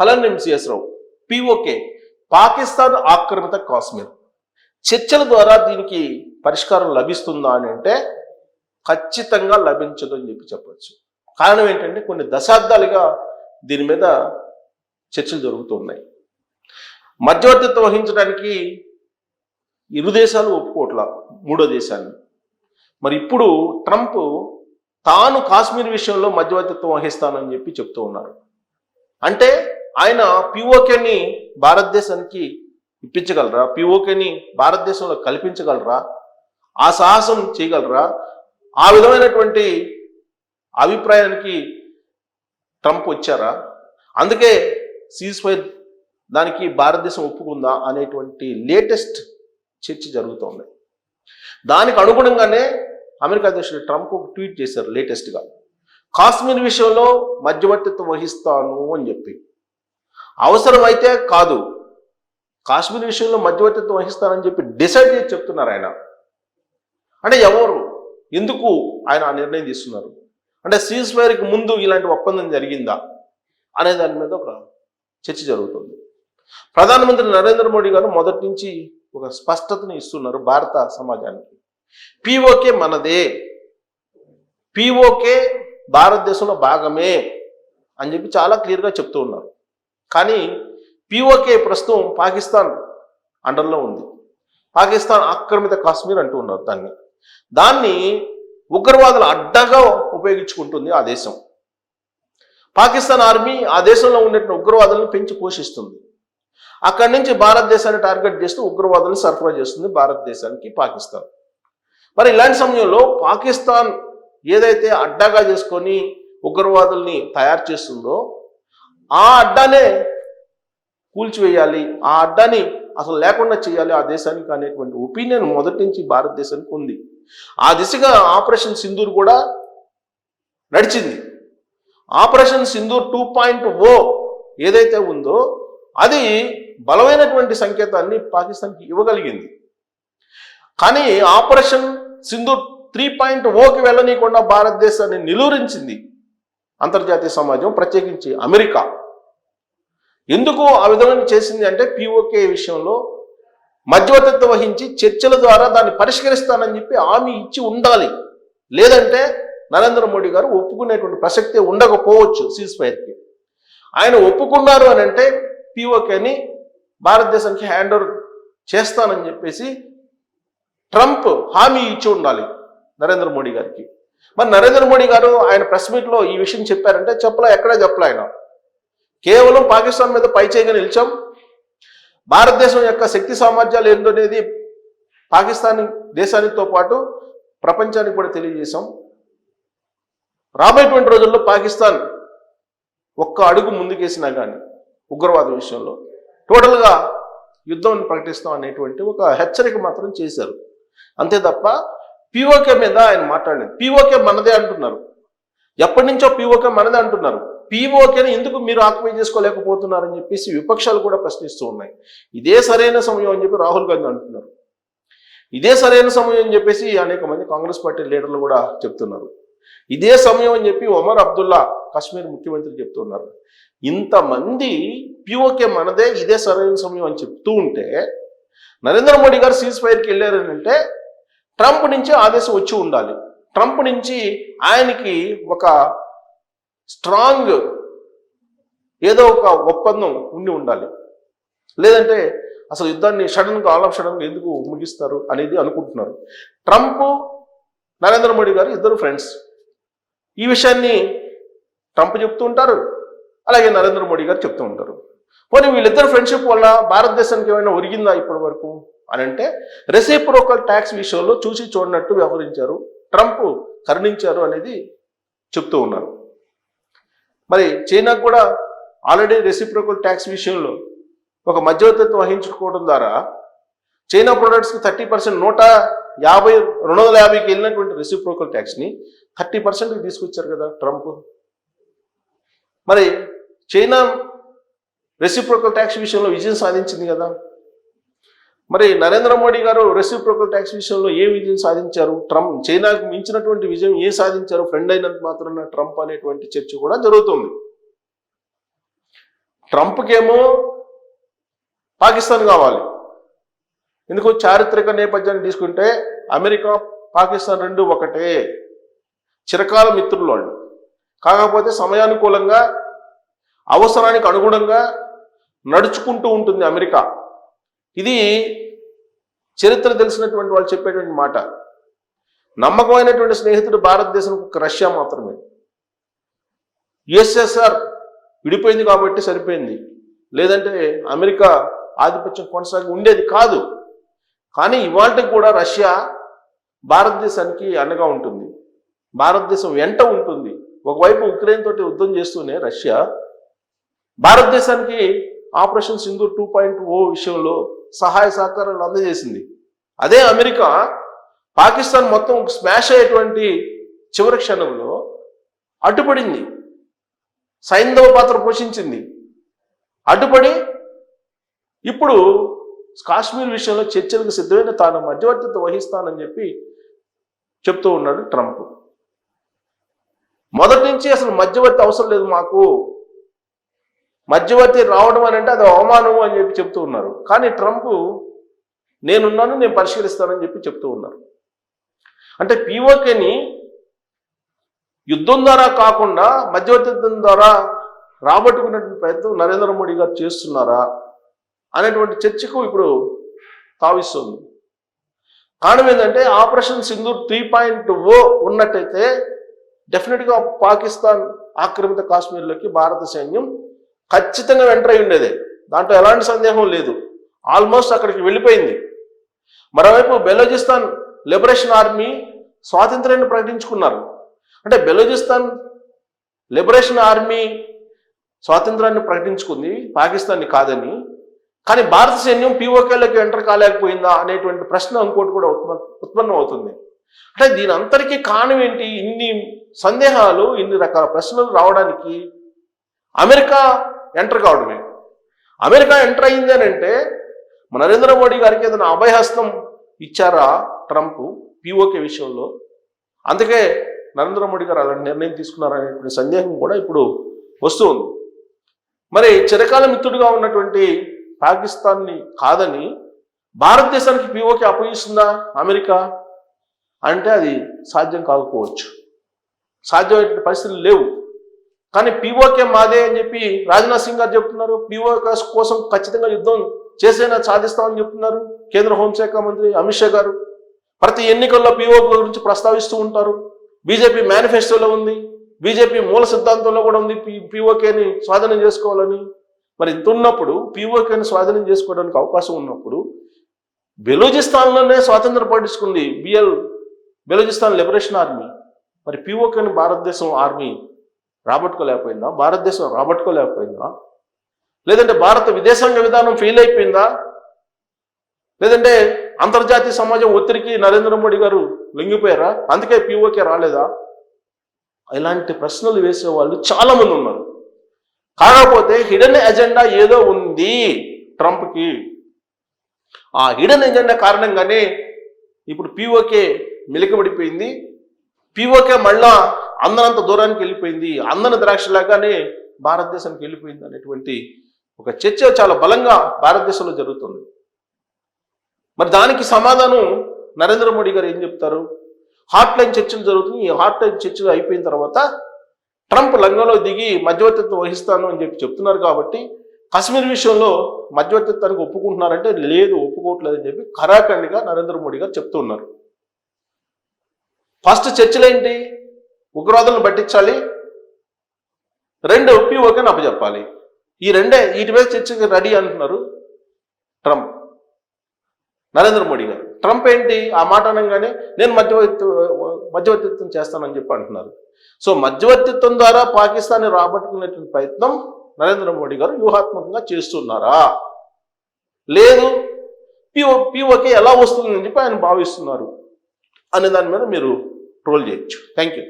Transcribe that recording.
Holland MCS రావు PoK Pakistan ఆక్రమిత కాశ్మీర్. చర్చల ద్వారా దీనికి పరిష్కారం లభిస్తుందా అని అంటే ఖచ్చితంగా లభించదు అని చెప్పి చెప్పచ్చు. కారణం ఏంటంటే కొన్ని దశాబ్దాలుగా దీని మీద చర్చలు జరుగుతున్నాయి మధ్యవర్తిత్వం వహించడానికి ఇరు దేశాలు ఒప్పుకోవట్ల మూడో దేశాన్ని. మరి ఇప్పుడు ట్రంప్ తాను కాశ్మీర్ విషయంలో మధ్యవర్తిత్వం వహిస్తానని చెప్పి చెప్తూ ఉన్నారు. అంటే ఆయన పిఓకేని భారతదేశానికి ఇప్పించగలరా? పిఓకేని భారతదేశంలో కల్పించగలరా? ఆ సాహసం చేయగలరా? ఆ విధమైనటువంటి అభిప్రాయానికి ట్రంప్ వచ్చారా? అందుకే సీజ్ ఫైర్ దానికి భారతదేశం ఒప్పుకుందా అనేటువంటి లేటెస్ట్ చర్చ జరుగుతోంది. దానికి అనుగుణంగానే అమెరికా అధ్యక్షుడు ట్రంప్ ఒక ట్వీట్ చేశారు లేటెస్ట్గా. కాశ్మీర్ విషయంలో మధ్యవర్తిత్వం వహిస్తాను అని చెప్పి. అవసరమైతే కాదు. కాశ్మీర్ విషయంలో మధ్యవర్తిత్వం వహిస్తానని చెప్పి డిసైడ్ చేసి చెప్తున్నారు ఆయన. అంటే ఎవరు? ఎందుకు ఆయన ఆ నిర్ణయం తీసుకున్నారు అంటే సీజ్ ఫైర్కి ముందు ఇలాంటి ఒప్పందం జరిగిందా? అనే దాని మీద ఒక చర్చ జరుగుతుంది. ప్రధానమంత్రి నరేంద్ర మోడీ గారు మొదటి నుంచి ఒక స్పష్టతను ఇస్తున్నారు భారత సమాజానికి. పిఓకే మనదే. పిఓకే భారతదేశంలో భాగమే అని చెప్పి చాలా క్లియర్గా చెప్తూ ఉన్నారు. కానీ పిఓకే ప్రస్తుతం పాకిస్తాన్ అండర్లో ఉంది. పాకిస్తాన్ ఆక్రమిత కాశ్మీర్ అంటూ ఉన్నారు దాన్ని. దాన్ని ఉగ్రవాదులు అడ్డగా ఉపయోగించుకుంటుంది ఆ దేశం. పాకిస్తాన్ ఆర్మీ ఆ దేశంలో ఉన్నటువంటి ఉగ్రవాదులను పెంచి పోషిస్తుంది. అక్కడి నుంచి భారతదేశాన్ని టార్గెట్ చేస్తూ ఉగ్రవాదులను సరఫరా చేస్తుంది భారతదేశానికి పాకిస్తాన్. మరి ఇలాంటి సమయంలో పాకిస్తాన్ ఏదైతే అడ్డాగా చేసుకొని ఉగ్రవాదుల్ని తయారు చేస్తుందో ఆ అడ్డానే కూల్చివేయాలి ఆ అడ్డాని అసలు లేకుండా చేయాలి ఆ దేశానికి అనేటువంటి ఒపీనియన్ మొదటి నుంచి భారతదేశానికి ఉంది. ఆ దిశగా ఆపరేషన్ సింధూర్ కూడా నడిచింది. Operation Sindoor two point O ఏదైతే ఉందో అది బలమైనటువంటి సంకేతాన్ని పాకిస్తాన్కి ఇవ్వగలిగింది. కానీ ఆపరేషన్ సింధూర్ త్రీ పాయింట్ ఓకి వెళ్ళనీయకుండా భారతదేశాన్ని నిలువరించింది. అంతర్జాతీయ సమాజం ప్రత్యేకించి అమెరికా. ఎందుకు ఆ విధంగా చేసింది అంటే పిఓకే విషయంలో మధ్యవర్తిత్వం వహించి చర్చల ద్వారా దాన్ని పరిష్కరిస్తానని చెప్పి హామీ ఇచ్చి ఉండాలి. లేదంటే నరేంద్ర మోడీ గారు ఒప్పుకునేటువంటి ప్రసక్తే ఉండకపోవచ్చు సీజ్ ఫైర్కి ఆయన ఒప్పుకున్నారు అని అంటే పిఓకేని భారతదేశానికి హ్యాండ్ ఓవర్ చేస్తానని చెప్పేసి ట్రంప్ హామీ ఇచ్చి ఉండాలి నరేంద్ర మోడీ గారికి. మరి నరేంద్ర మోడీ గారు ఆయన ప్రెస్ మీట్లో ఈ విషయం చెప్పారంటే చెప్పలే ఎక్కడా చెప్పలే ఆయన. కేవలం పాకిస్తాన్ మీద పైచేయిగా నిలిచాం. భారతదేశం యొక్క శక్తి సామర్థ్యాలు ఏందనేది పాకిస్తాన్ దేశానితో పాటు ప్రపంచానికి కూడా తెలియజేశాం. రాబోయేటువంటి రోజుల్లో పాకిస్తాన్ ఒక్క అడుగు ముందుకేసినా కానీ ఉగ్రవాద విషయంలో టోటల్గా యుద్ధం ప్రకటిస్తాం అనేటువంటి ఒక హెచ్చరిక మాత్రం చేశారు. అంతే తప్ప పిఓకే మీద ఆయన మాట్లాడలేదు. పిఓకే మనదే అంటున్నారు. ఎప్పటి నుంచో పిఓకే మనదే అంటున్నారు. పీఓకేని ఎందుకు మీరు ఆక్యుపై చేసుకోలేకపోతున్నారని చెప్పేసి విపక్షాలు కూడా ప్రశ్నిస్తూ ఉన్నాయి. ఇదే సరైన సమయం అని చెప్పి రాహుల్ గాంధీ అంటున్నారు. ఇదే సరైన సమయం అని చెప్పేసి అనేక మంది కాంగ్రెస్ పార్టీ లీడర్లు కూడా చెప్తున్నారు. ఇదే సమయం అని చెప్పి ఒమర్ అబ్దుల్లా కాశ్మీర్ ముఖ్యమంత్రి చెప్తున్నారు. ఇంతమంది పిఓకే మనదే ఇదే సరైన సమయం అని చెప్తూ ఉంటే నరేంద్ర మోడీ గారు సీజ్ ఫైర్కి వెళ్ళారని అంటే ట్రంప్ నుంచి ఆదేశం వచ్చి ఉండాలి. ట్రంప్ నుంచి ఆయనకి ఒక స్ట్రాంగ్ ఏదో ఒక ఒప్పందం ఉండి ఉండాలి. లేదంటే అసలు యుద్ధాన్ని సడన్గా ఆల్ ఆఫ్ సడన్గా ఎందుకు ముగిస్తారు అనేది అనుకుంటున్నారు. ట్రంప్ నరేంద్ర మోడీ గారు ఇద్దరు ఫ్రెండ్స్. ఈ విషయాన్ని ట్రంప్ చెప్తూ ఉంటారు. అలాగే నరేంద్ర మోడీ గారు చెప్తూ ఉంటారు. పోనీ వీళ్ళిద్దరు ఫ్రెండ్షిప్ వల్ల భారతదేశానికి ఏమైనా ఒరిగిందా ఇప్పటి వరకు? అని అంటే రెసిప్రోకల్ ట్యాక్స్ విషయంలో చూసి చూడనట్టు వ్యవహరించారు. ట్రంప్ కరుణించారు అనేది చెప్తూ ఉన్నారు. మరి చైనాకు కూడా ఆల్రెడీ రెసిప్రోకల్ ట్యాక్స్ విషయంలో ఒక మధ్యవర్తిత్వం వహించుకోవడం ద్వారా చైనా ప్రొడక్ట్స్కి థర్టీ పర్సెంట్ నూట యాభై రెండు వందల యాభైకి వెళ్ళినటువంటి రెసిప్రోకల్ ట్యాక్స్ని థర్టీ పర్సెంట్కి తీసుకొచ్చారు కదా ట్రంప్. మరి చైనా రెసిప్రోకల్ ట్యాక్స్ విషయంలో విజయం సాధించింది కదా. మరి నరేంద్ర మోడీ గారు రెసిప్రోకల్ ట్యాక్స్ విషయంలో ఏ విజయం సాధించారు? ట్రంప్ చైనాకు మించినటువంటి విజయం ఏ సాధించారు? ఫ్రెండ్ అయినంత మాత్రాన ట్రంప్ అనేటువంటి చర్చ కూడా జరుగుతుంది. ట్రంప్కేమో పాకిస్తాన్ కావాలి. ఎందుకు చారిత్రక నేపథ్యాన్ని తీసుకుంటే అమెరికా పాకిస్తాన్ రెండు ఒకటే. చిరకాల మిత్రులు వాళ్ళు. కాకపోతే సమయానుకూలంగా అవసరానికి అనుగుణంగా నడుచుకుంటూ ఉంటుంది అమెరికా. ఇది చరిత్ర తెలిసినటువంటి వాళ్ళు చెప్పేటువంటి మాట. నమ్మకమైనటువంటి స్నేహితుడు భారతదేశం ఒక రష్యా మాత్రమే. యుఎస్ఎస్ఆర్ విడిపోయింది కాబట్టి సరిపోయింది. లేదంటే అమెరికా ఆధిపత్యం కొనసాగి ఉండేది కాదు. కానీ ఇవాళ కూడా రష్యా భారతదేశానికి అండగా ఉంటుంది. భారతదేశం వెంట ఉంటుంది. ఒకవైపు ఉక్రెయిన్ తోటి యుద్ధం చేస్తూనే రష్యా భారతదేశానికి operation Sindhu two point O విషయంలో సహాయ సహకారాలు అందజేసింది. అదే అమెరికా పాకిస్తాన్ మొత్తం స్మాష్ అయ్యేటువంటి చివరి క్షణంలో అడ్డుపడింది. సైంధవ పాత్ర పోషించింది. అడ్డుపడి ఇప్పుడు కాశ్మీర్ విషయంలో చర్చలకు సిద్ధమైన తాను మధ్యవర్తిత్వ వహిస్తానని చెప్పి చెప్తూ ఉన్నాడు ట్రంప్. మొదటి నుంచి అసలు మధ్యవర్తి అవసరం లేదు మాకు. మధ్యవర్తి రావడం అని అంటే అది అవమానము అని చెప్పి చెప్తూ ఉన్నారు. కానీ ట్రంప్ నేనున్నాను నేను పరిశీలిస్తానని చెప్పి చెప్తూ ఉన్నారు. అంటే పిఓకేని యుద్ధం ద్వారా కాకుండా మధ్యవర్తిత్వం ద్వారా రాబట్టుకున్నటువంటి ప్రయత్నం నరేంద్ర మోడీ గారు చేస్తున్నారా అనేటువంటి చర్చకు ఇప్పుడు తావిస్తుంది. కారణం ఏంటంటే operation Sindhu three point O ఉన్నట్టయితే డెఫినెట్గా పాకిస్తాన్ ఆక్రమిత కాశ్మీర్లోకి భారత సైన్యం ఖచ్చితంగా ఎంటర్ అయి ఉండేదే. దాంట్లో ఎలాంటి సందేహం లేదు. ఆల్మోస్ట్ అక్కడికి వెళ్ళిపోయింది. మరోవైపు బెలోజిస్తాన్ లిబరేషన్ ఆర్మీ స్వాతంత్ర్యాన్ని ప్రకటించుకున్నారు. అంటే బెలోజిస్తాన్ లిబరేషన్ ఆర్మీ స్వాతంత్రాన్ని ప్రకటించుకుంది. పాకిస్తాన్ని కాదని. కానీ భారత సైన్యం పీఓకేలోకి ఎంటర్ కాలేకపోయిందా అనేటువంటి ప్రశ్న ఇంకోటి కూడా ఉత్పన్నం అవుతుంది. అంటే దీని అంతటికీ కారణం ఏంటి? ఇన్ని సందేహాలు ఇన్ని రకాల ప్రశ్నలు రావడానికి అమెరికా ఎంటర్ కావడమే. అమెరికా ఎంటర్ అయింది అని అంటే మన నరేంద్ర మోడీ గారికి ఏదైనా అభయహస్తం ఇచ్చారా ట్రంప్ పీఓకే విషయంలో? అందుకే నరేంద్ర మోడీ గారు అలాంటి నిర్ణయం తీసుకున్నారనే సందేహం కూడా ఇప్పుడు వస్తూ ఉంది మరి చిరకాల మిత్రుడిగా ఉన్నటువంటి పాకిస్తాన్ని కాదని భారతదేశానికి పీఓకే అప్పగిస్తుందా అమెరికా? అంటే అది సాధ్యం కాకపోవచ్చు. సాధ్యమైన పరిస్థితులు లేవు. కానీ పీఓకే మాదే అని చెప్పి రాజ్నాథ్ సింగ్ గారు చెప్తున్నారు. పీఓకే కోసం ఖచ్చితంగా యుద్ధం చేసేనా సాధిస్తామని చెప్తున్నారు. కేంద్ర హోంశాఖ మంత్రి అమిత్ షా గారు. ప్రతి ఎన్నికల్లో పీఓకే గురించి ప్రస్తావిస్తూ ఉంటారు. బీజేపీ మేనిఫెస్టోలో ఉంది. బీజేపీ మూల సిద్ధాంతంలో కూడా ఉంది పీ పీఓకేని స్వాధీనం చేసుకోవాలని. మరి ఇంత ఉన్నప్పుడు పీఓకేని స్వాధీనం చేసుకోవడానికి అవకాశం ఉన్నప్పుడు బెలూజిస్తాన్లోనే స్వాతంత్రం పట్టించుకుంది బిఎల్ బెలూజిస్తాన్ లిబరేషన్ ఆర్మీ. మరి పీఓకేని భారతదేశం ఆర్మీ రాబట్టుకోలేకపోయిందా? భారతదేశం రాబట్టుకోలేకపోయిందా? లేదంటే భారత విదేశాంగ విధానం ఫెయిల్ అయిపోయిందా? లేదంటే అంతర్జాతీయ సమాజం ఒత్తిడికి నరేంద్ర మోడీ గారు లొంగిపోయారా? అందుకే పిఓకే రాలేదా? ఇలాంటి ప్రశ్నలు వేసే వాళ్ళు చాలా మంది ఉన్నారు. కాకపోతే హిడెన్ ఎజెండా ఏదో ఉంది ట్రంప్కి. ఆ హిడెన్ ఎజెండా కారణంగానే ఇప్పుడు పిఓకే మెలికబడిపోయింది. పిఓకే మళ్ళా అందనంత దూరానికి వెళ్ళిపోయింది. అందన ద్రాక్షలాగానే భారతదేశానికి వెళ్ళిపోయింది అనేటువంటి ఒక చర్చ చాలా బలంగా భారతదేశంలో జరుగుతుంది. మరి దానికి సమాధానం నరేంద్ర మోడీ గారు ఏం చెప్తారు? హాట్ లైన్ చర్చలు జరుగుతుంది ఈ హాట్ లైన్ చర్చలు అయిపోయిన తర్వాత ట్రంప్ లంగంలో దిగి మధ్యవర్తిత్వం వహిస్తాను అని చెప్పి చెప్తున్నారు కాబట్టి కశ్మీర్ విషయంలో మధ్యవర్తిత్వానికి ఒప్పుకుంటున్నారంటే లేదు ఒప్పుకోవట్లేదు అని చెప్పి ఖరాఖండిగా నరేంద్ర మోడీ గారు చెప్తున్నారు ఫస్ట్ చర్చలు ఏంటి? ఉగ్రవాదులను పట్టించాలి. రెండు పీఓకేని అప్పచెప్పాలి ఈ రెండే వీటి మీద చర్చకి రెడీ అంటున్నారు ట్రంప్. నరేంద్ర మోడీ గారు. ట్రంప్ ఏంటి? ఆ మాట అనగానే నేను మధ్యవర్తి మధ్యవర్తిత్వం చేస్తానని చెప్పి అంటున్నారు. సో మధ్యవర్తిత్వం ద్వారా పాకిస్తాన్ని రాబట్టుకునేటువంటి ప్రయత్నం నరేంద్ర మోడీ గారు వ్యూహాత్మకంగా చేస్తున్నారా? లేదు. పిఓ పిఓకే ఎలా వస్తుందని చెప్పి ఆయన భావిస్తున్నారు. అనే దాని మీద మీరు ట్రోల్ చేయొచ్చు. Thank you